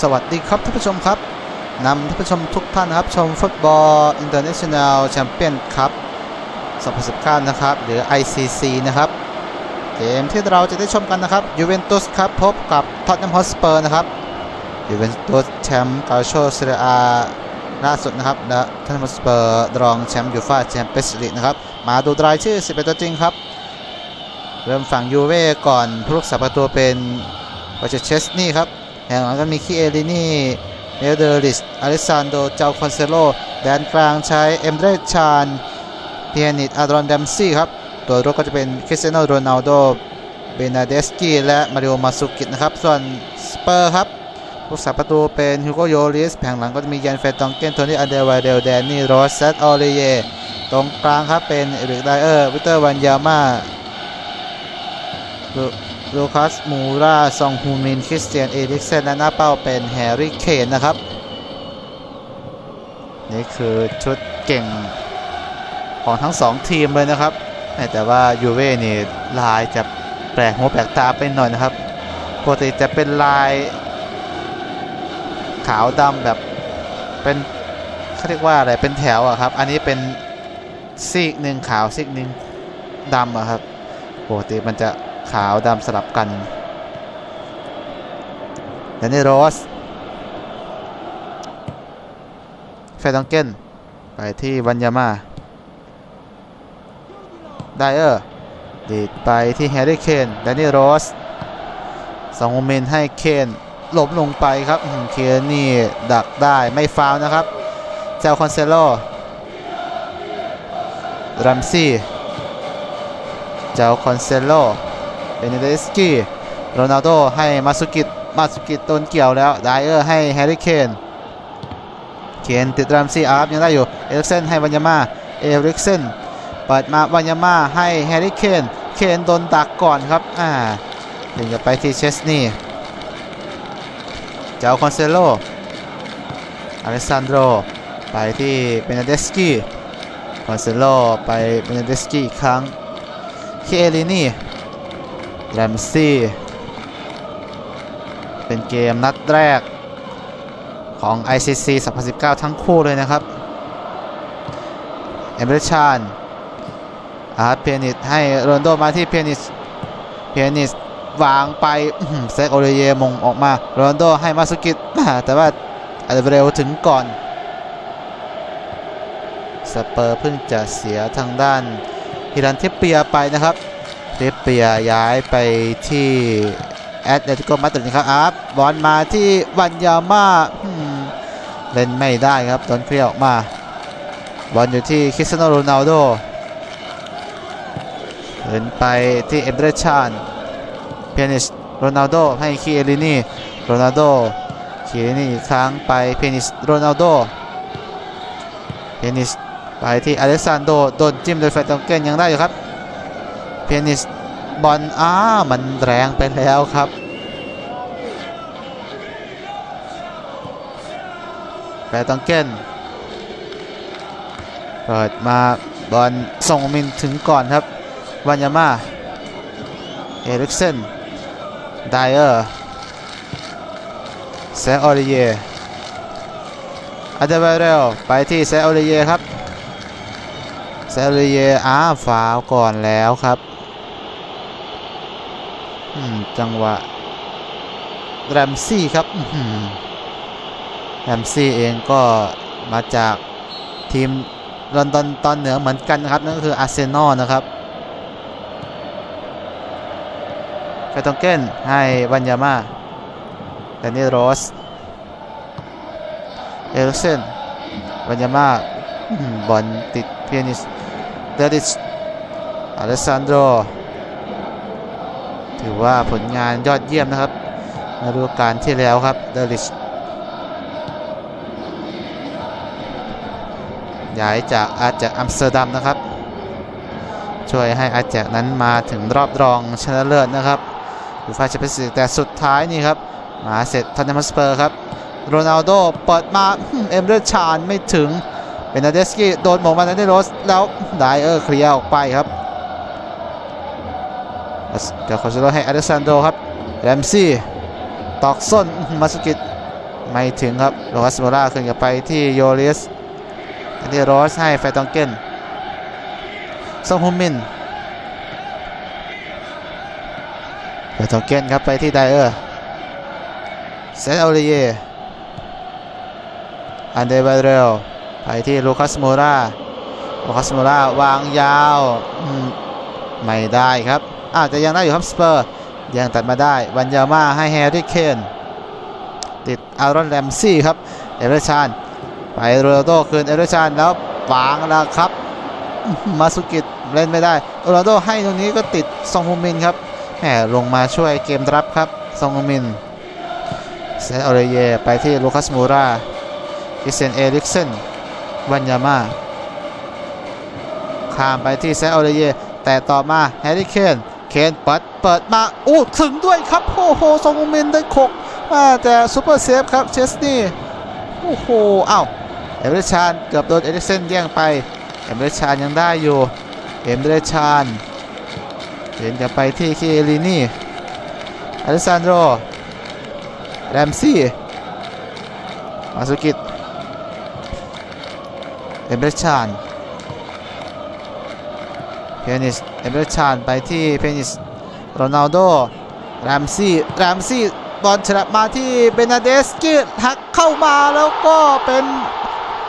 สวัสดีครับท่านผู้ชมครับนำท่านผู้ชมทุกท่านนะครับ ชมฟุตบอลอินเตอร์เนชั่นแนลแชมเปี้ยนคัพ2019นะครับ หรือ ICC นะครับ เกมที่เราจะได้ชมกันนะครับยูเวนตุสครับ พบกับท็อตแนมฮอสเปอร์นะครับยูเวนตุสแชมป์กาโชเซเรียอาล่าสุดนะครับและท็อตแนมฮอสเปอร์รองแชมป์ยูฟ่าแชมเปี้ยนส์ลีกนะครับ มาดูรายชื่อ 11 ตัวจริงครับ เริ่มฝั่งยูเว่ก่อนผู้รักษาประตูเป็นวาเชเชสนี่ครับ ห่งหลังก็มีคีเอลินี่เนเดอริสอเลสซานโด เจ้าคอนเซโล แดนกลางใช้เอ็มเดรชานเพียนิตอารอนดัมซี่ครับ ตัวรุกก็จะเป็นคริสเตียโนโรนัลโด เบนาเดสกี้และมาริโอ มาสุกิตนะครับ ส่วนสเปอร์ครับผู้รักษาประตูเป็นฮูโกโยลิส แผงหลังก็จะมียันเฟตตองเกนโทนี่อันเดวาเดลแดนนี่โรสเซตออเลเย ตรงกลางครับเป็นเอริกไดเออร์ วิเตอร์วันยาม่า ลคัส มูราซองฮูมิน คริสเตียน เอริกเซน และหน้าเป้าเป็นแฮร์รี่เคนนะครับ นี่คือชุดเก่งของทั้งสองทีมเลยนะครับ แต่ว่ายูเว่นี่ลายจะแปลกหัวแปลกตาไปหน่อยนะครับ ปกติจะเป็นลาย ขาวดำแบบเป็นเขาเรียกว่าอะไรเป็นแถวอะครับ อันนี้เป็นซีกหนึ่งขาวซีกหนึ่งดำอะครับ ปกติมันจะ ขาวดำสลับกันแดนนี่โรสเฟดองเกนไปที่วันยาม่าไดเออร์ดีดไปที่แฮร์รี่เคนแดนนี่โรสสองโมเมนต์ให้เคนหลบลงไปครับเคนนี่ดักได้ไม่ฟาวนะครับ เจ้าคอนเซโลรัมซี่ เจ้าคอนเซโล เบเนเดสกี้โรนัลโดให้มาสุกิตมาสุกิตโดนเกี่ยวแล้วไดเออร์ให้แฮร์รี่เคนเคนติดรัมซี่อาร์ฟยังได้อยู่เอริกเซนให้วัญญาม่าเอริกเซนเปิดมาวัญญาม่าให้แฮร์รี่เคนเคนโดนดักก่อนครับอ่าถึงจะไปที่เชสนี่เจ้าคอนเซโลอเลสซานโดไปที่เบเนเดสกี้คอนเซโลไปเบเนเดสกี้อีกครั้งเคเอลินี่ แรมซี่ เป็นเกมนัดแรกของ ICC 2019 ทั้งคู่เลยนะครับ เอเมเรชานอาร์เพียนิตให้โรนโดมาที่เพียนิสเพียนิสวางไปเซกโอเลเยมงออกมาโรนโดให้มาสุกิตแต่ว่าอาเดเรลถึงก่อนสเปอร์เพิ่งจะเสียทางด้านฮิรันเทปเปียไปนะครับ เทปเปียย้ายไปที่แอตเลติโกมาดริดนครับอาร์ฟบอลมาที่วันยาม่าเล่นไม่ได้ครับโดนเคลียร์ออกมา บอลอยู่ที่คริสเตียโนโรนัลโดเดินไปที่เอ็มเดรชานเพียนิสโรนัลโดให้คีเอลินีโรนัลโดคีเอลินีอีกครั้งไปเพียนิสโรนัลโดเพียนิสไปที่อเล็กซานโดโดนจิ้มโดยแฟตองเกนยังได้อยู่ครับเพียนิส บอลอ้ามันแรงไปแล้วครับแฟตตองเกนเปิดมาบอลส่งมินถึงก่อนครับวันยาม่าเอริกเซนไดเออร์เซออริเยอาเดเบเรลไปที่เซออริเยครับเซเรียอ้าฟาวก่อนแล้วครับ จังหวะแรมซี่ครับแรมซี่เองก็มาจากทีมลอนดอนตอนเหนือเหมือนกันนะครับนั่นก็คืออาร์เซนอลนะครับไฟตองเก้นให้บัญญาม่าแดนนี่โรสเอริกเซนบัญญาม่าบอลติดเพียนิสเดริชอเลสซานโด ถือว่าผลงานยอดเยี่ยมนะครับในฤดูกาลที่แล้วครับเดริชย้ายจากอาจากอัมสเตอร์ดัมนะครับ ช่วยให้อาแจกนั้นมาถึงรอบรองชนะเลิศนะครับยูฟ่าแชมเปี้ยนส์ลีกแต่สุดท้ายนี่ครับ มาเสร็จทอนนัมสเปอร์ครับโรนัลโดเปิดมาเอ็มเรชานไม่ถึงเบนาเดสกี้โดนหมงมาในโรสแล้วไดเออร์เคลียร์ออกไปครับ จากคอนเซโลให้อเล็กซานโดครับแรมซี่ตอกส้นมาสกิตไม่ถึงครับโรสโมราขึ้นกับไปที่โยริสอันนี้โรสให้แฟตองเกนซงฮุมมินแฟตองเกนครับไปที่ไดเออร์เซนโอริเยอันเดบาเรลไปที่ลูคัสโมราลูคัสโมราวางยาว ไม่ได้ครับ อาจจะยังได้อยู่ครับสเปอร์ยังตัดมาได้วันยาม่าให้แฮร์รี่เคนติดอารอนแรมซี่ครับเอเวอร์ชานไปโรนัลโดคืนเอเวอร์ชานแล้ววางแล้วครับมาสุกิตเล่นไม่ได้โรนัลโดให้ตรงนี้ก็ติดซองฮูมินครับแหมลงมาช่วยเกมรับครับซองฮูมินเซนอเรเยไปที่ลูคัสมูราอิเซนเอริกเซนวันยาม่าข้ามไปที่เซนออเรเยแต่ต่อมาแฮร์รี่เคน เคนเปิดเปิดมาอู้ถึงด้วยครับโอ้โหซองมินได้ขกแต่ซูเปอร์เซฟครับเชสนี่โอ้โหอ้าวเอเมเรชานเกือบโดนเอริเซนแย่งไปเอเมเรชานยังได้อยู่เอเมเรชานเห็นกลับไปที่คีเอลินี่อเลสซานโดแรมซี่มาสุกิตเอเมเรชานเพนิส เอเมเรชานไปที่เพนิสโรนัลโดแรมซี่แรมซี่บอลฉลับมาที่เบนาเดสกี้หักเข้ามาแล้วก็เป็น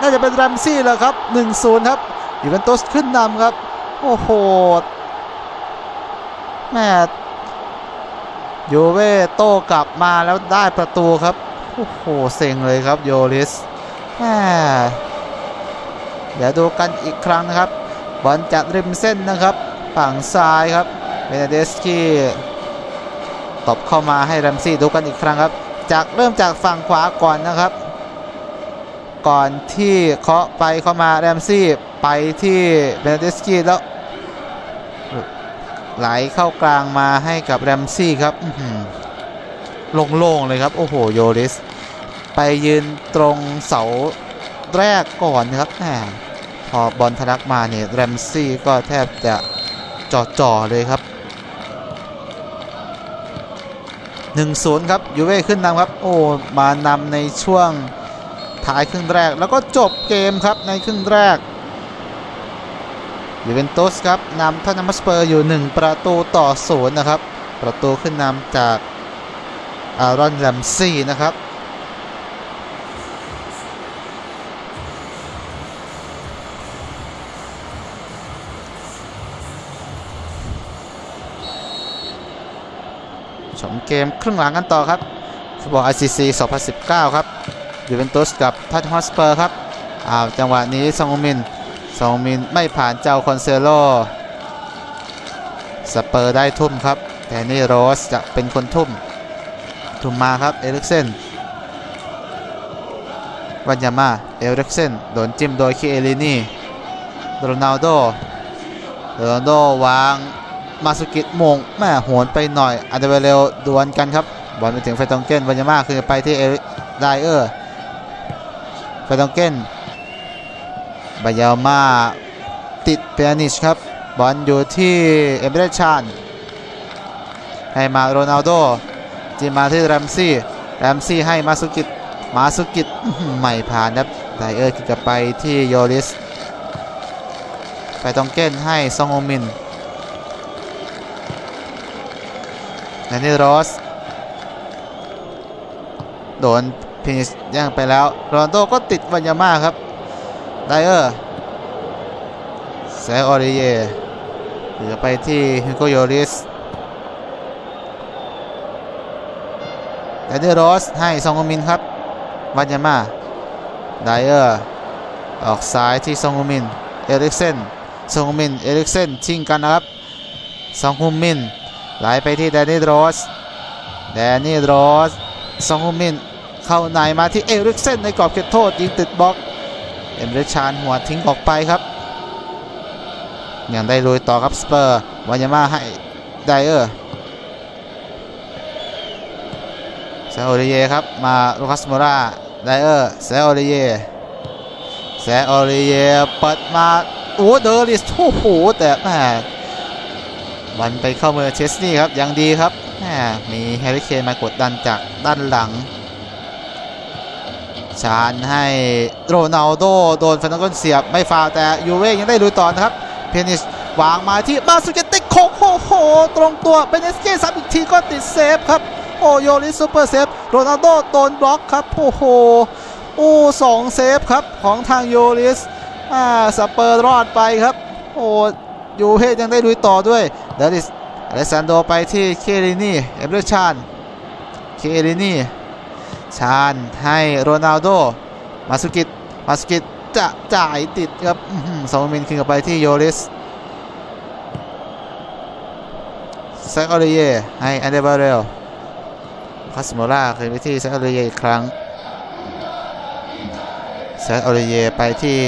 น่าจะเป็นแรมซี่แหละครับ 1-0 ครับยูเวนตุสขึ้นนำครับ โอ้โหแม่ยูเว่โต้กลับมาแล้วได้ประตูครับ โอ้โหเซ็งเลยครับโยลิสแม่เดี๋ยวดูกันอีกครั้งนะครับ บอลจากริมเส้นนะครับ ฝั่งซ้ายครับเบนเดสกี้ตบเข้ามาให้แรมซี่ดูกันอีกครั้งครับ จากเริ่มจากฝั่งขวาก่อนนะครับ ก่อนที่เคาะไปเข้ามาแรมซี่ไปที่เบนเดสกี้แล้วไหลเข้ากลางมาให้กับแรมซี่ครับโล่งๆเลยครับ โอ้โหโยริส ไปยืนตรงเสาแรกก่อนครับแหมพอบอลทะลักมาเนี่ยแรมซี่ก็แทบจะ จ่อๆเลยครับ1-0ครับยูเว่ขึ้นนำครับ โอ้มานำในช่วงท้ายครึ่งแรก แล้วก็จบเกมครับในครึ่งแรกยูเวนตุสครับนำทอนนัมสเปอร์อยู่ 1 ประตูต่อศูนย์นะครับ ประตูขึ้นนำจากอารอนแรมซี่นะครับ เกมครึ่งหลังกันต่อครับฟุตบอล ICC 2019 ครับยูเวนตุสกับทัตฮอสเปอร์ครับอ้าวจังหวะนี้ซองมินซองมินไม่ผ่านเจ้าคอนเซโลสเปอร์ได้ทุ่มครับแต่นี่โรสจะเป็นคนทุ่ม ทุ่มมาครับเอริกเซนวันยามาเอริกเซนโดนจิ้มโดยคิเอลินีโรนัลโดโรนัลโดวาง มาสุกิมงแม่โหนไปหน่อยอันเดเวเรลดวลกันครับบอลไปถึงเฟตองเกนวันยาม่าคือไปที่เอริไดเออร์เฟตองเกนบายามาติดเปียนิชครับบอลอยู่ที่เอเมเรชานให้มาโรนัลโดจีมาที่แรมซี่แรมซี่ให้มาสุกิมาสุกิไม่ผ่านครับไดเออร์กลับไปที่โยริสเฟตองเก้นให้ซองโอมิน ดนนี่โรส โดนพินิชย่างไปแล้วโรนโดก็ติดวันยาม่าครับ ไดเออร์แซออริเยเหลือไปที่ฮิโกโยริสแดนนี่โรสให้ซองโกมินครับวันยาม่าไดเออร์ออกซ้ายที่ซองโกมิน เอริกเซนซองโกมิน เอริกเซนชิงกันนะครับซองโกมิน ไหลไปที่แดนนี่โรสแดนนี่โรสซองฮูมินเข้าในมาที่เอริกเซนในกรอบเขตโทษยิงติดบล็อก เอ็มเรชานหัวทิ้งออกไปครับ ยังได้ลุยต่อครับสเปอร์วายาม่าให้ไดเออร์เซโอริเยครับมาลูคัสโมราไดเออร์เซโอริเยเซโอริเยเปิดมาโอ้เดอริสโอ้โหแต่แม บอลไปเข้ามือเชสนี่ครับยังดีครับแหมมีแฮร์รี่เคนมากดดันจากด้านหลัง ชานให้โรนัลโดโดนฟันนักนเสียบไม่ฟาวแต่ยูเว่ยังได้ลุยต่อนะครับ เพนิชวางมาที่มาสุเกติโคโอ้โห ตรงตัวเบเนสเก้ซ้ำอีกทีก็ติดเซฟครับ โอโยลิสซูเปอร์เซฟโรนัลโดโดนบล็อกครับโอ้โหโอ้สองเซฟครับของทางโยลิสอ่าสเปอร์รอดไปครับโอ้ ยูเฮยังได้ลุยต่อด้วยเดลิสอเลสซานโดไปที่เคลินี่เอเบรชานเคลินี่ชานให้โรนัลโดมาสุกิตมาสุกิตจะจ่ายติดครับอื้อหือสองมินคืนกลับไปที่โยลิสแซกออริเยให้อันเดบาเรลคาสโมล่าคืนไปที่แซกออริเยอีกครั้งแซกออริเยไปที่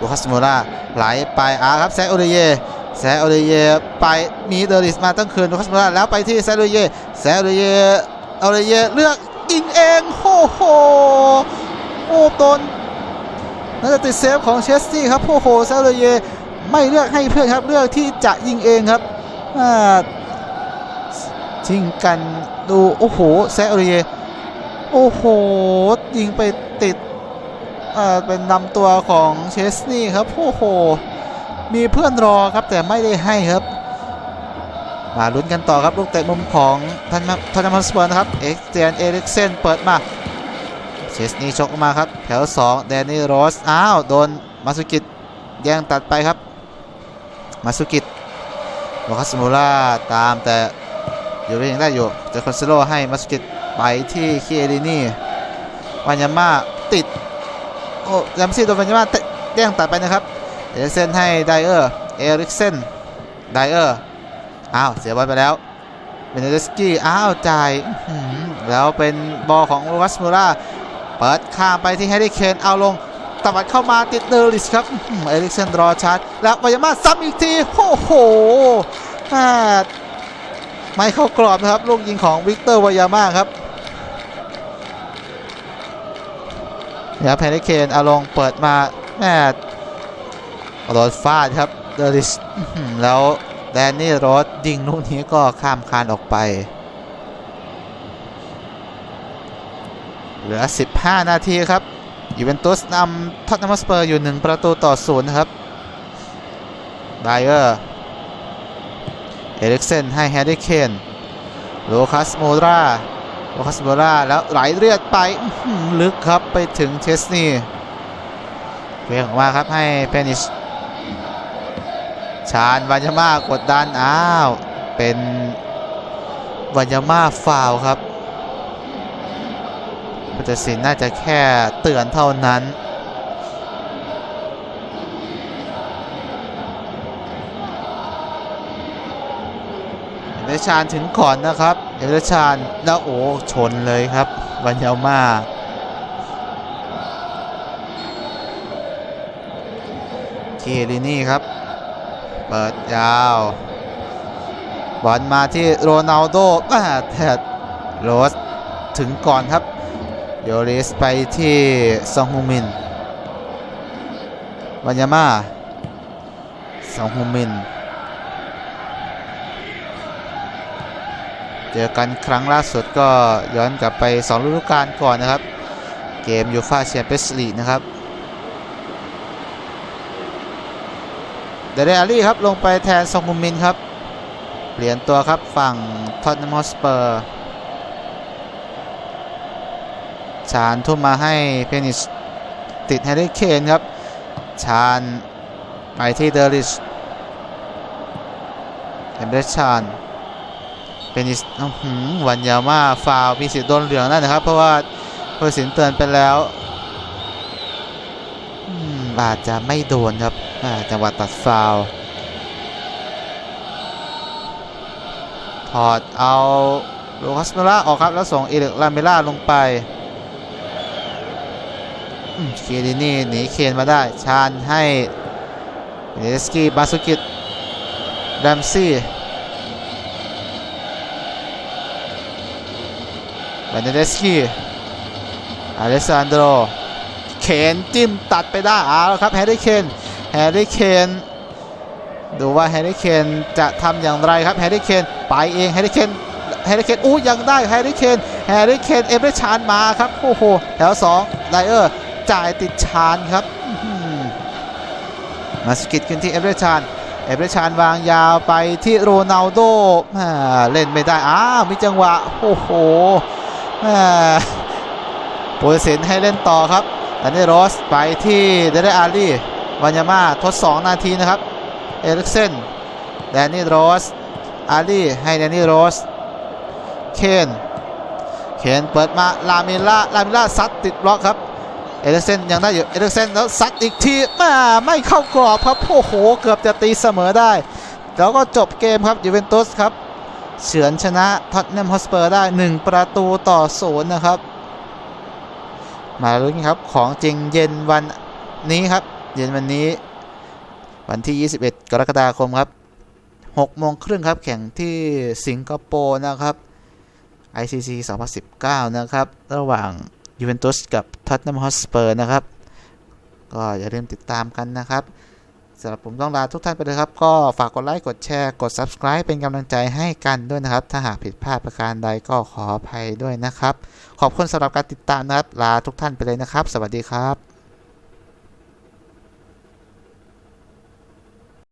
ลูคัสโมล่าไหลไปอาครับแซกออริเย แซกออริเย่ไปมีเดอริสมาตั้งคืนลูคัสโมาแล้วไปที่แซกออริเย่แซกออริเย่ออริเย่เลือกยิงเองโอ้โหโอ้ตนน่าจะติดเซฟของเชสตี้ครับโอ้โหแซกออริเย่ไม่เลือกให้เพื่อนครับเลือกที่จะยิงเองครับอ่าชิงกันดูโอ้โหแซอเรียโอ้โหยิงไปติดเอ่อเป็นนำตัวของเชสนี่ครับโอ้โห มีเพื่อนรอครับแต่ไม่ได้ให้ครับ มาลุ้นกันต่อครับลูกเตะมุมของทันทอนมันสเปอร์นะครับเอ็กเจนเอริกเซนเปิดมาเชสนี่ชกมาครับแถว2แดนนี่โรสอ้าวโดนมาสุกิตแย่งตัดไปครับ มาสุกิตโลคัสมูล่าตามแต่อยู่ก็ยังได้อยู่เจอคอนเซโลให้มาสกิตไปที่คีเอรินี่วานยาม่าติดโอ้ยามซี่โดนวานยาม่าแย่งตัดไปนะครับ เอริกเซนให้ไดเออร์เอริกเซนไดเออร์อ้าวเสียบอลไปแล้วเบนเดสกี้อ้าวจ่ายแล้วเป็นบอลของลูคัสมูราเปิดข้ามไปที่แฮร์รี่เคนเอาลงตวัดเข้ามาติดเดอริสครับเอริกเซนรอชาร์จแล้ววายาม่าซ้ำอีกทีโอ้โหอ่าไม่เข้ากรอบนะครับลูกยิงของวิกเตอร์วายาม่าครับเดี๋ยวแพนเคนเอาลงเปิดมาแม่ โดนฟาดครับเดลิสแล้วแดนนี่โรสยิงลูกนี้ก็ข้ามคานออกไป เหลือ 15 นาทีครับยูเวนตุสนำท็อตแนมสเปอร์อยู่ 1 ประตูต่อศูนย์ครับไดเออร์เอริกเซนให้แฮร์รี่เคนโลคัสโมราโลคัสโมราแล้วไหลเลือดไปลึกครับไปถึงเชสนีเวียงออกมาครับให้เพนิช ชาญวานยาม่ากดดันอ้าว เป็นวานยาม่าฟาวครับผู้ตัดสินน่าจะแค่เตือนเท่านั้น เอเดชานถึงก่อนนะครับ เอเดชานแล้วโอ้ชนเลยครับวันยาม่าเคียรินี่ครับ เปิดยาวบอลมาที่โรนัลโดอ่าแต่โรสถึงก่อนครับโยริสไปที่ซองฮูมินวันยาม่าซองฮูมิน เจอกันครั้งล่าสุดก็ย้อนกลับไป 2 ฤดูกาลก่อนนะครับ เกมยูฟาแชมเปี้ยนส์ลีนะครับ เดเรอารี่ครับลงไปแทนซองฮุมมินครับ เปลี่ยนตัวครับฝั่งท็อตแนมฮอสเปอร์ชานทุ่มมาให้เพนิชติดแฮร์รี่เคนครับ ชานไปที่เดริชเอมเบรชานเป็นอิสหือวันยาม่าฟาวมีสิทธิ์โดนเหลืองนั่นนะครับ เพราะว่าผู้ตัดสินเตือนไปแล้ว อาจจะไม่โดนครับจังหวะตัดฟาวถอดเอาโลคัสเมล่าออกครับ แล้วส่งเอเล็กลาเมล่าลงไปเคดินี่หนีเคนมาได้ชาญให้เนสกี้บาสุกิตแรมซี่วานเดสกี้อเลสซานโดร เคนจิ้มตัดไปได้เอาแล้วครับแฮร์รี่เคนแฮร์รี่เคนดูว่าแฮร์รี่เคนจะทำอย่างไรครับแฮร์รี่เคนไปเองแฮร์รี่เคนแฮร์รี่เคนอู้ยังได้แฮร์รี่เคนแฮร์รี่เคนเอเบรชานมาครับโอ้โหแถวสองไดเออร์จ่ายติดชานครับมาสกิดขึ้นที่เอเบรชานเอเบรชานวางยาวไปที่โรนัลโดแม่เล่นไม่ได้ อ้าวมีจังหวะ โอ้โหแม่โปรเซนให้เล่นต่อครับ ดนนี่โรสไปที่เดเรอารีวานยาม่าทด 2 นาทีนะครับ เอริกเซนแดนนี่โรสอารีให้แดนนี่โรส เคนเคนเปิดมาลาเมล่าลาเมล่าซัดติดบล็อกครับ เอริกเซนยังได้อยู่ เอริกเซนแล้วซัดอีกทีม่ไม่เข้ากรอบครับโอ้โห เกือบจะตีเสมอได้ แล้วก็จบเกมครับยูเวนตุสครับเฉือนชนะท็อตแนมฮอสเปอร์ได้ 1 ประตูต่อศูนย์นะครับ มาลุ้นครับของจริงเย็นวันนี้ครับ เย็นวันนี้ วันที่ 21 กรกฎาคมครับ6โมงครึ่งครับ แข่งที่สิงคโปร์นะครับ ICC 2019 นะครับ ระหว่างยูเวนตุสกับท็อตแนมฮอสเปอร์นะครับ ก็อย่าลืมติดตามกันนะครับ สำหรับผมต้องลาทุกท่านไปเลยครับ ก็ฝากกดไลค์ กดแชร์ กด Subscribe เป็นกำลังใจให้กันด้วยนะครับ ถ้าหากผิดพลาดประการใดก็ขออภัยด้วยนะครับ ขอบคุณสำหรับการติดตามนะครับ ลาทุกท่านไปเลยนะครับ สวัสดีครับ